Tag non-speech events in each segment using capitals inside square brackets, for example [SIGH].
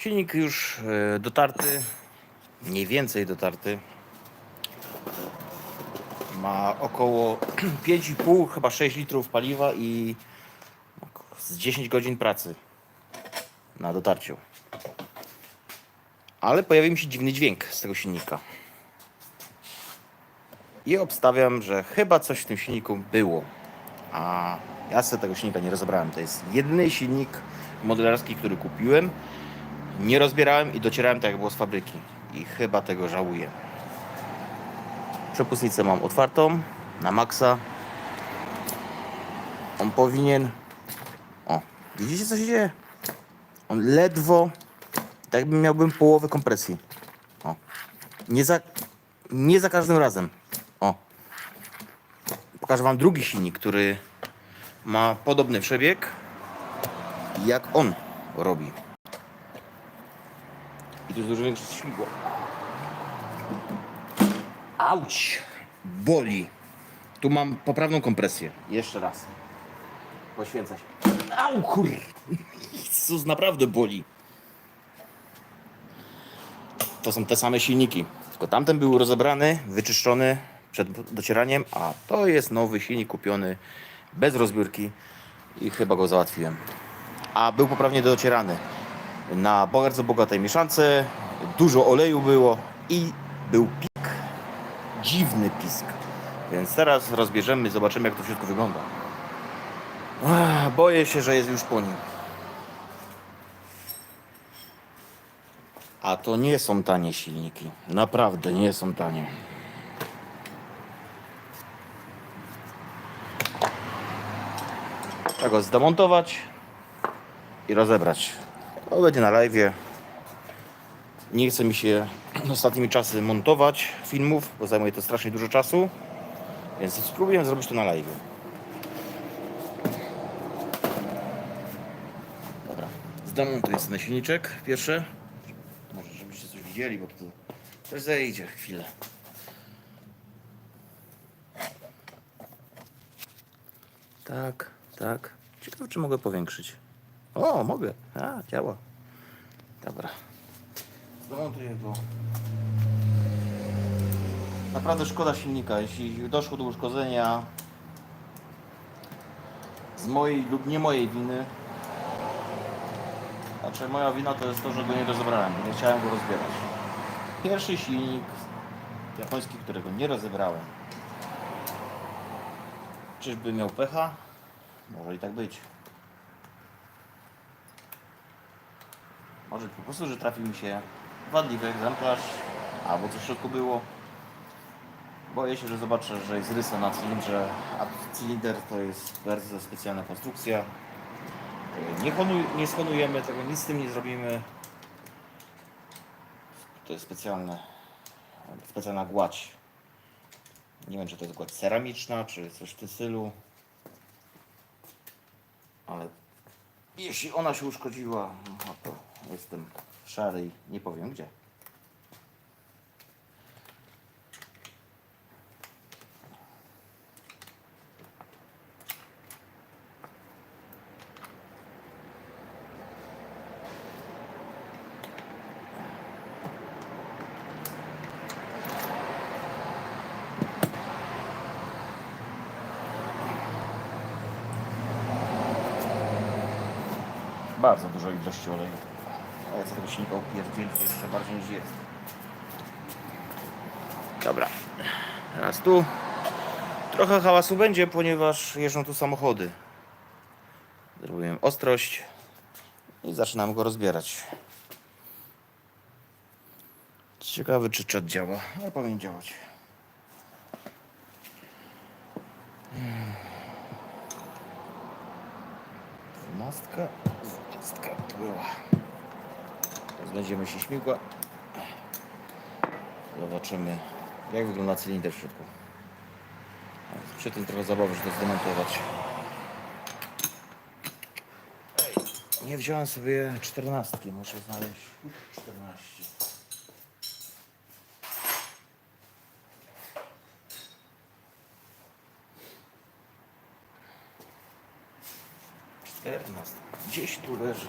Silnik już e, dotarty, mniej więcej dotarty. Ma około [CLEARS THROAT] 5,5, chyba 6 litrów paliwa i z 10 godzin pracy na dotarciu. Ale pojawił mi się dziwny dźwięk z tego silnika. I obstawiam, że chyba coś w tym silniku było. A ja sobie tego silnika nie rozebrałem. To jest jedyny silnik modelarski, który kupiłem. Nie rozbierałem i docierałem tak jak było z fabryki. I chyba tego żałuję. Przepustnicę mam otwartą na maksa. On powinien. O, widzicie co się dzieje? On ledwo. Tak jakby miałbym połowę kompresji. O. Nie za, nie za każdym razem. O. Pokażę wam drugi silnik, który ma podobny przebieg jak on robi. I tu jest dużo większe śmigło. Auć! Boli. Tu mam poprawną kompresję. Jeszcze raz. Poświęca się. Au kur... Jezus, naprawdę boli. To są te same silniki. Tylko tamten był rozebrany, wyczyszczony przed docieraniem, a to jest nowy silnik kupiony bez rozbiórki i chyba go załatwiłem. A był poprawnie docierany. Na bardzo bogatej mieszance, dużo oleju było i był pik. Dziwny pisk. Więc teraz rozbierzemy, zobaczymy jak to wszystko wygląda. Boję się, że jest już po nim. A to nie są tanie silniki. Naprawdę nie są tanie. Trzeba go zdemontować i rozebrać. To będzie na live. Nie chce mi się [CLEARS THROAT] ostatnimi czasy montować filmów, bo zajmuje to strasznie dużo czasu. Więc spróbuję zrobić to na live. Dobra, zdemontuję sobie silniczek pierwszy. Może żebyście coś widzieli, bo to też zejdzie chwilę. Tak, tak. Ciekawe, czy mogę powiększyć. O, mogę. A, działa. Dobra. Zdemontuję go. Naprawdę szkoda silnika. Jeśli doszło do uszkodzenia z mojej lub nie mojej winy, znaczy moja wina to jest to, że go nie rozebrałem, nie chciałem go rozbierać. Pierwszy silnik japoński, którego nie rozebrałem. Czyżby miał pecha? Może i tak być. Może po prostu, że trafił mi się wadliwy egzemplarz, albo coś w środku było. Boję się, że zobaczę, że jest rysa na cylindrze, a cylinder to jest bardzo specjalna konstrukcja. Nie, honuj, nie schonujemy tego, nic z tym nie zrobimy. To jest specjalne, specjalna gładź. Nie wiem, czy to jest gładź ceramiczna, czy coś w tym stylu. Ale jeśli ona się uszkodziła, no to jestem szary i nie powiem gdzie. Bardzo dużo ilości oleju. Tego silnika upierdzielę jeszcze bardziej niż jest. Dobra. Teraz tu. Trochę hałasu będzie, ponieważ jeżdżą tu samochody. Zrobiłem ostrość i zaczynam go rozbierać. Ciekawy czy czat działa, ale powinien działać. Dwunastka, dwudziestka była. Teraz będziemy się śmigła. Zobaczymy, jak wygląda cylinder w środku. Przy tym trochę zabawy, żeby to zdemontować. Nie wziąłem sobie czternastki, muszę znaleźć 14. Czternastka. Gdzieś tu leży.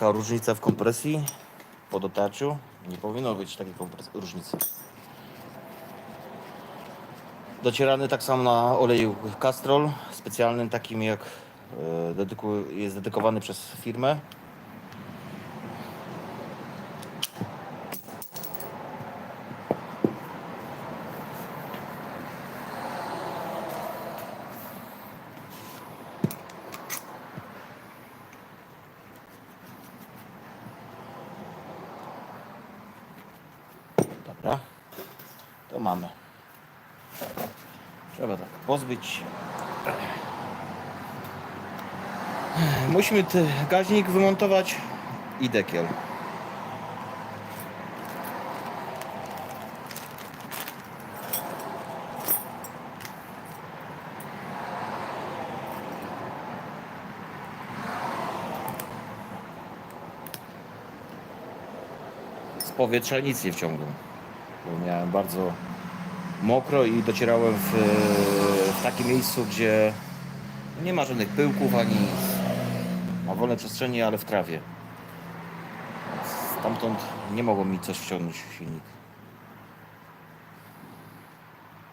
Taka różnica w kompresji po dotarciu. Nie powinno być takiej różnicy. Docierany tak samo na oleju Castrol, specjalnym takim jak e, jest dedykowany przez firmę. Dobra, to mamy. Trzeba tak pozbyć. Musimy gaźnik wymontować i dekiel. Z powietrza nic nie wciągłem, bo miałem bardzo mokro i docierałem w, w takim miejscu, gdzie nie ma żadnych pyłków ani. Ma wolne przestrzenie, ale w trawie. Stamtąd nie mogło mi coś wciągnąć w silnik.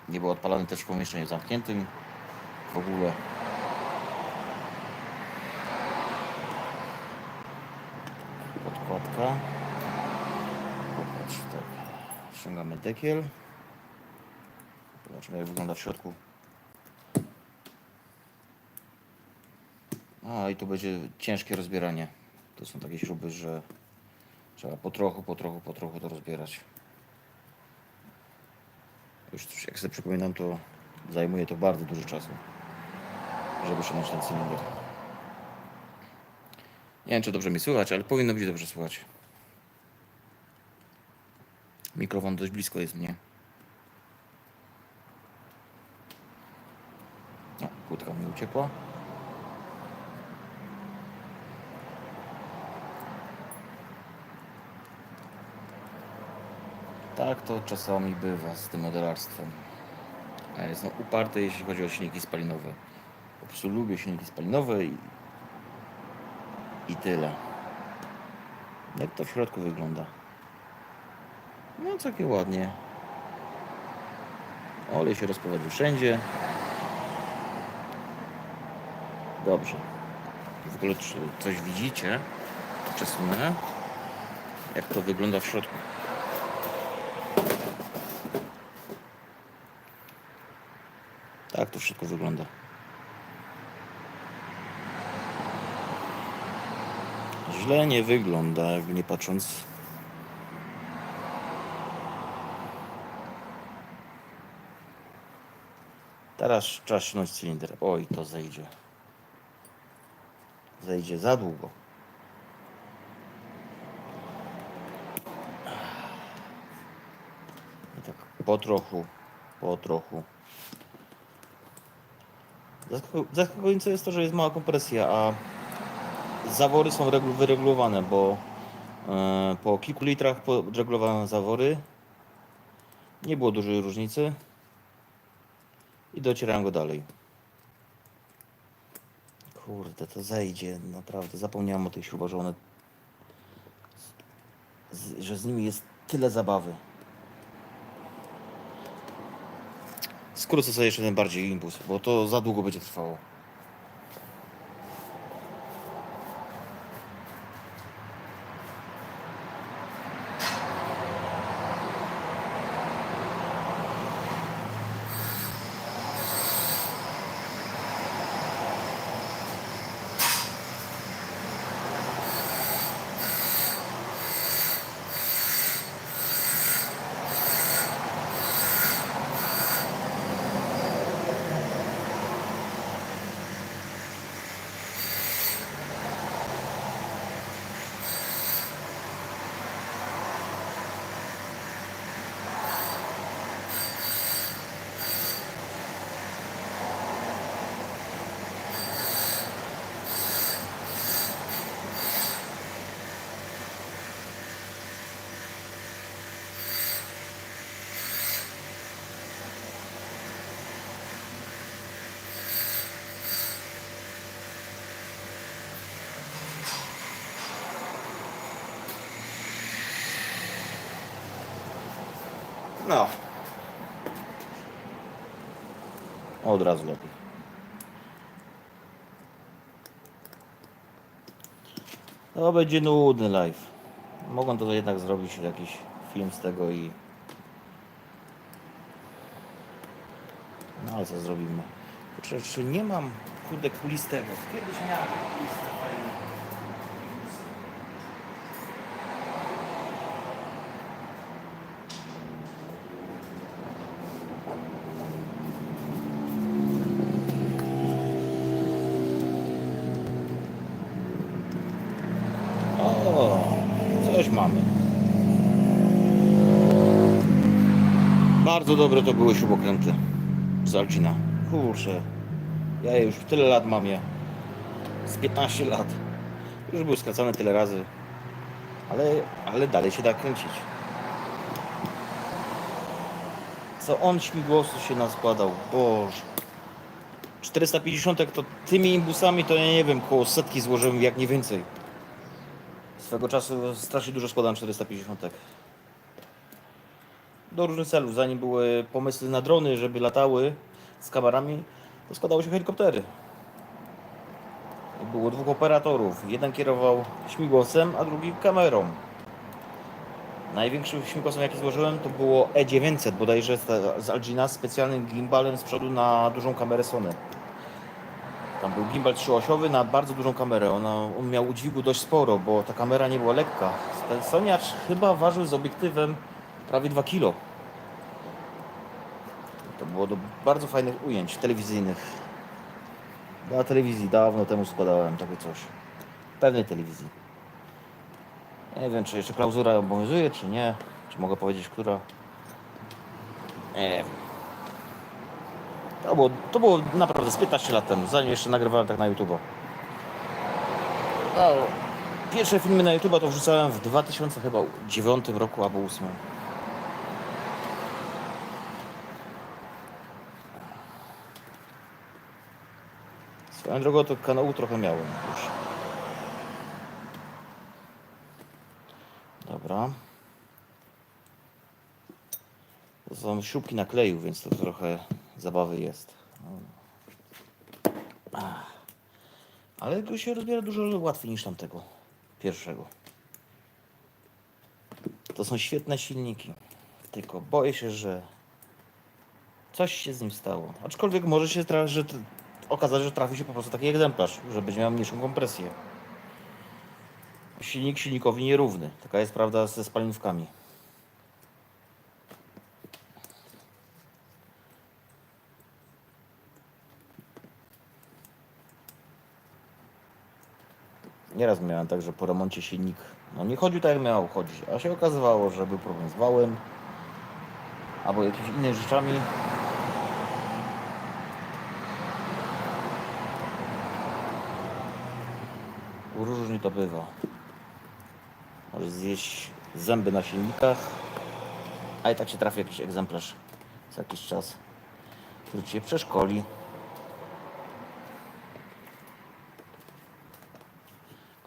Nie było odpalany też w pomieszczeniu zamkniętym. W ogóle. Podkładka. Popatrz, tak. Ściągamy dekiel. Zobaczymy jak wygląda w środku. A i tu będzie ciężkie rozbieranie. To są takie śruby, że trzeba po trochu, po trochu, po trochu to rozbierać. Już jak sobie przypominam, to zajmuje to bardzo dużo czasu, żeby osiągnąć ten cylinder. Nie wiem, czy dobrze mi słychać, ale powinno być dobrze słychać. Mikrofon dość blisko jest mnie. O, płytka mi uciekła. Tak to czasami bywa z tym modelarstwem. Ja jestem uparty, jeśli chodzi o silniki spalinowe. Po prostu lubię silniki spalinowe i, i tyle. Jak to w środku wygląda? No takie ładnie. Olej się rozprowadził wszędzie. Dobrze. W ogóle czy coś widzicie? Przesunę. Jak to wygląda w środku. Tak to wszystko wygląda. Źle nie wygląda, jakby nie patrząc. Teraz trzeba ściągnąć cylinder. Oj, to zejdzie. Zejdzie za długo. I tak po trochu, po trochu. Zaskaku- Zaskakujące jest to, że jest mała kompresja, a zawory są regul- wyregulowane, bo e, po kilku litrach podregulowałem zawory. Nie było dużej różnicy. I docierałem go dalej. Kurde, to zejdzie, naprawdę. Zapomniałem o tych śrubach, że one. Że z nimi jest tyle zabawy. Skrócę sobie jeszcze ten bardziej impuls, bo to za długo będzie trwało. No. Od razu lepiej. To będzie nudny live. Mogą to jednak zrobić jakiś film z tego i... No ale co zrobimy? Kurczę, czy nie mam kurde kulistego? Kiedyś miałem kulistę fajną. O, coś mamy. Bardzo dobre to były śrubokręty z Alcina. Kurczę, ja je już tyle lat mam je. Z 15 lat. Już były skracane tyle razy. Ale, ale dalej się da kręcić. Co on śmigłowców się naskładał. Boże. 450 to tymi imbusami to ja nie wiem, koło setki złożyłem jak nie więcej. Swego czasu strasznie dużo składałem 450. Do różnych celów. Zanim były pomysły na drony, żeby latały z kamerami, to składało się helikoptery. Było dwóch operatorów. Jeden kierował śmigłowcem, a drugi kamerą. Największym śmigłowcem jaki złożyłem to było E900 bodajże z Algina z specjalnym gimbalem z przodu na dużą kamerę Sony. Tam był gimbal trzyosiowy na bardzo dużą kamerę. Ona, on miał udźwigu dość sporo, bo ta kamera nie była lekka. Ten Soniacz chyba ważył z obiektywem prawie 2 kg. To było do bardzo fajnych ujęć telewizyjnych. Dla telewizji dawno temu składałem takie coś. Pewnej telewizji. Nie wiem, czy jeszcze klauzura obowiązuje, czy nie. Czy mogę powiedzieć, która. Nie wiem. To było, to było naprawdę z 15 lat temu, zanim jeszcze nagrywałem tak na YouTube. No, pierwsze filmy na YouTube to wrzucałem w 2009 roku albo 2008. Swoją drogą to kanału trochę miałem już. Dobra. To są śrubki na kleju, więc to trochę zabawy jest. Ale go się rozbiera dużo łatwiej niż tamtego pierwszego. To są świetne silniki. Tylko boję się, że coś się z nim stało. Aczkolwiek może się tra- że okazać, że trafi się po prostu taki egzemplarz, że będzie miał mniejszą kompresję. Silnik silnikowi nierówny. Taka jest prawda ze spalinówkami. Nieraz miałem tak, że po remoncie silnik no nie chodził tak jak miał chodzić, a się okazywało, że był problem z wałem albo jakimiś innymi rzeczami. Różnie to bywa. Może zjeść zęby na silnikach, a i tak się trafi jakiś egzemplarz za jakiś czas, który cię przeszkoli.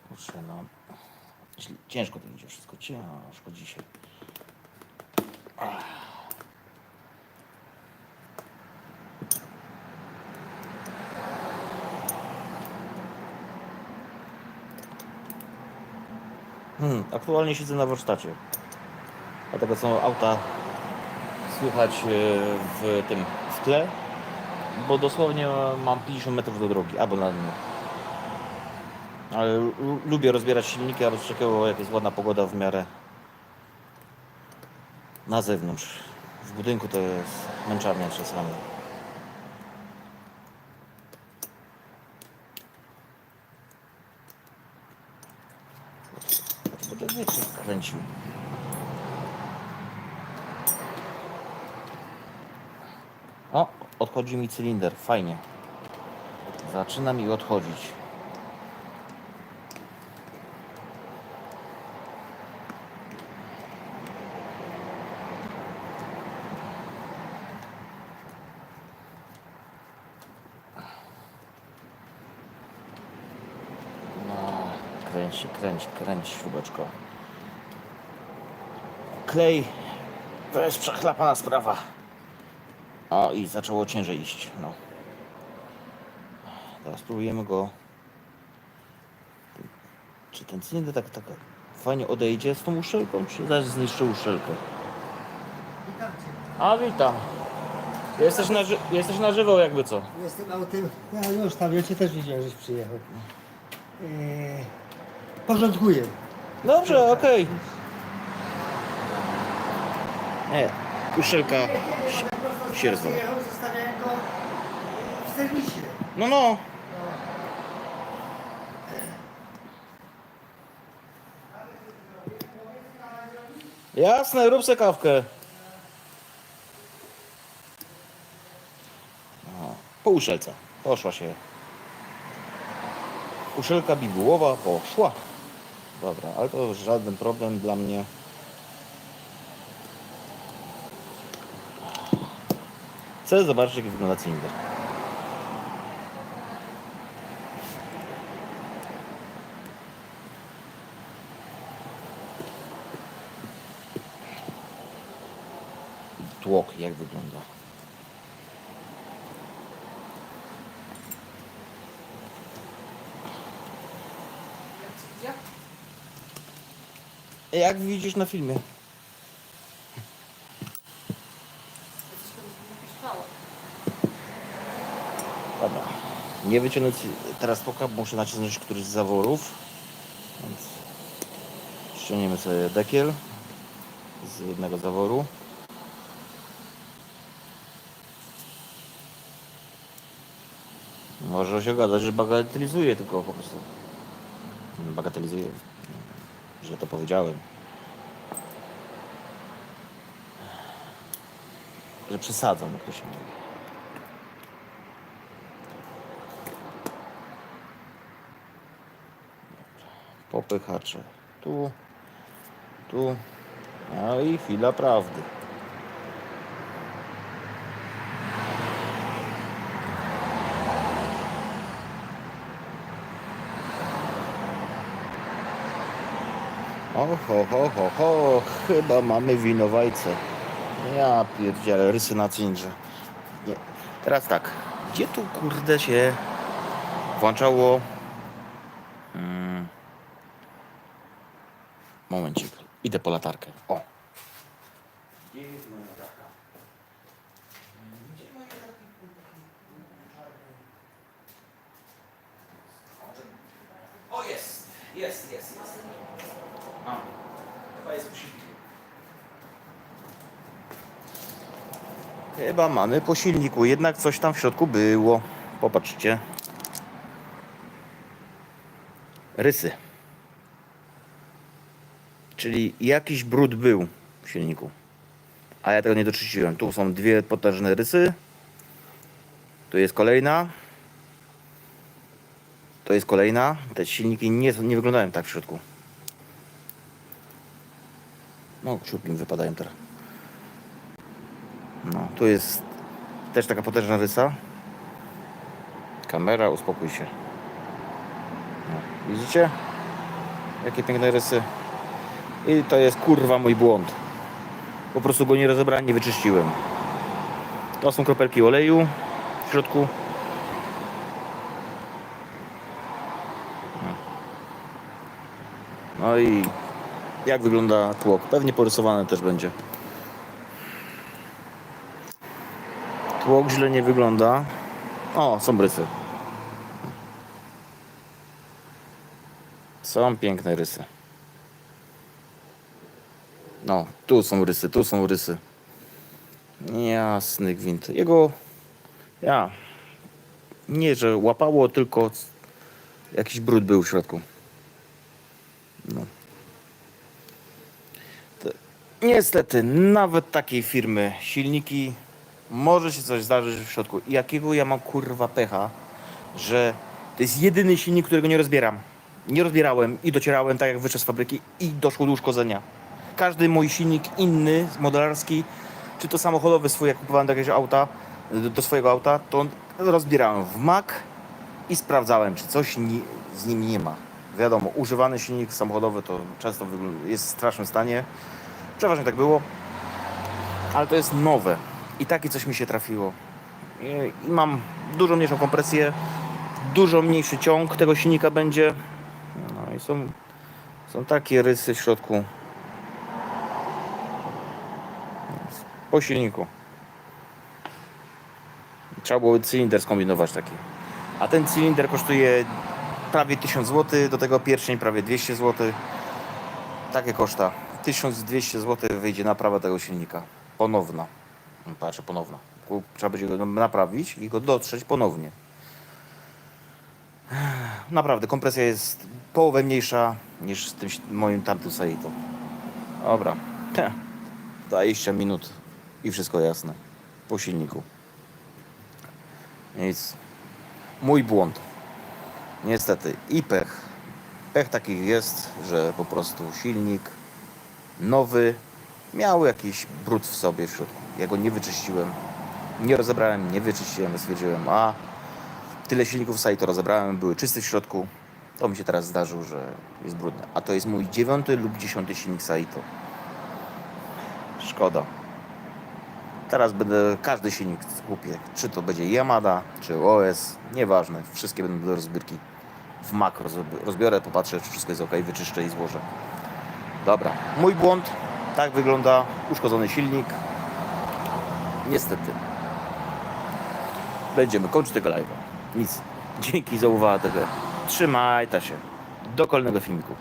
Kurczę, no. Ciężko to idzie wszystko, ciężko dzisiaj. Ach. Hmm, aktualnie siedzę na warsztacie. Dlatego są auta słychać e, w tym w tle, bo dosłownie mam 50 metrów do drogi, albo na dnie. Ale lu- lubię rozbierać silniki, aby czekało jak jest ładna pogoda w miarę na zewnątrz. W budynku to jest męczarnia czasami. Będę kręcił. O, odchodzi mi cylinder, fajnie. Zaczyna mi odchodzić. No, kręć kręć, kręć śrubeczko. Klej To jest przechlapana sprawa. O, i zaczęło ciężej iść. No. Teraz spróbujemy go. Czy ten cylinder tak, tak fajnie odejdzie z tą uszczelką, czy zaś zniszczy uszczelkę? A witam. Jesteś na, ży- jesteś na żywo jakby co. Jestem autem, ja już tam, ja cię też widziałem, żeś przyjechał. Eee, porządkuję. Dobrze, okej. Nie, uszczelka się- sierdzą. No, no. Jasne, rób se kawkę. Po uszelce. Poszła się. Uszelka bibułowa poszła. Dobra, ale to żaden problem dla mnie. Chcę zobaczyć, jak wygląda cylinder. Tłok, jak wygląda. Jak widzisz na filmie. Dobra. Nie wyciągnąć teraz tłoka, bo muszę nacisnąć któryś z zaworów. Więc ściągniemy sobie dekiel z jednego zaworu. Może się okazać, że bagatelizuje tylko po prostu. Bagatelizuje. Że to powiedziałem. Że przesadzam, jak to się mówi. Popychacze. Tu, tu. No i chwila prawdy. O, ho, ho, ho, chyba mamy winowajcę. Ja pierdzielę, rysy na cylindrze. Nie. Teraz tak, gdzie tu kurde się włączało... Momencik, idę po latarkę. O. Gdzie jest moja latarka? Gdzie moja latarka? O, jest, jest, jest, jest. A, chyba jest silnik. Chyba mamy po silniku, jednak coś tam w środku było. Popatrzcie. Rysy. Czyli jakiś brud był w silniku. A ja tego nie doczyściłem. Tu są dwie potężne rysy. Tu jest kolejna. To jest kolejna. Te silniki nie, nie wyglądają tak w środku. No, siurki mi wypadają teraz. No, tu jest też taka potężna rysa. Kamera, uspokój się. No, widzicie? Jakie piękne rysy. I to jest kurwa mój błąd. Po prostu go nie rozebrałem, nie wyczyściłem. To są kropelki oleju w środku. No i jak wygląda tłok? Pewnie porysowane też będzie. Tłok źle nie wygląda. O, są rysy. Są piękne rysy. No, tu są rysy, tu są rysy. Jasny gwint. Jego. Ja. Nie, że łapało, tylko jakiś brud był w środku. No. Niestety, nawet takiej firmy silniki może się coś zdarzyć w środku. I jakiego ja mam kurwa pecha, że to jest jedyny silnik, którego nie rozbieram. Nie rozbierałem i docierałem tak jak wyszedł z fabryki i doszło do uszkodzenia. Każdy mój silnik inny, modelarski, czy to samochodowy swój, jak kupowałem do jakiegoś auta, do, swojego auta, to rozbierałem w mak i sprawdzałem, czy coś ni- z nim nie ma. Wiadomo, używany silnik samochodowy to często jest w strasznym stanie. Przeważnie tak było. ale to jest nowe. I takie coś mi się trafiło. I mam dużo mniejszą kompresję, dużo mniejszy ciąg tego silnika będzie. No i są, są takie rysy w środku. Po silniku. Trzeba było cylinder skombinować taki. A ten cylinder kosztuje prawie 1000 zł, do tego pierścień prawie 200 zł. Takie koszta. 1200 zł wyjdzie naprawa tego silnika. Ponowna. No, Patrzę, ponowna. Ku- Trzeba będzie go naprawić i go dotrzeć ponownie. Naprawdę, kompresja jest połowę mniejsza niż z tym moim tamtym Saito. Dobra. Heh. 20 minut i wszystko jasne. Po silniku. Nic. Mój błąd. Niestety. I pech. Pech taki jest, że po prostu silnik nowy miał jakiś brud w sobie w środku. Ja go nie wyczyściłem. Nie rozebrałem, nie wyczyściłem, stwierdziłem, a tyle silników Saito rozebrałem, były czyste w środku. To mi się teraz zdarzył, że jest brudny. A to jest mój dziewiąty lub dziesiąty silnik Saito. Szkoda. Teraz będę każdy silnik kupię. Czy to będzie Yamada, czy OS, nieważne. Wszystkie będą do rozbiórki. W Mac rozbi- rozbiorę, popatrzę, czy wszystko jest ok, wyczyszczę i złożę. Dobra, mój błąd. Tak wygląda uszkodzony silnik. Niestety. Będziemy kończyć tego live'a. Nic. Dzięki za uwagę. Trzymaj ta się. Do kolejnego filmiku.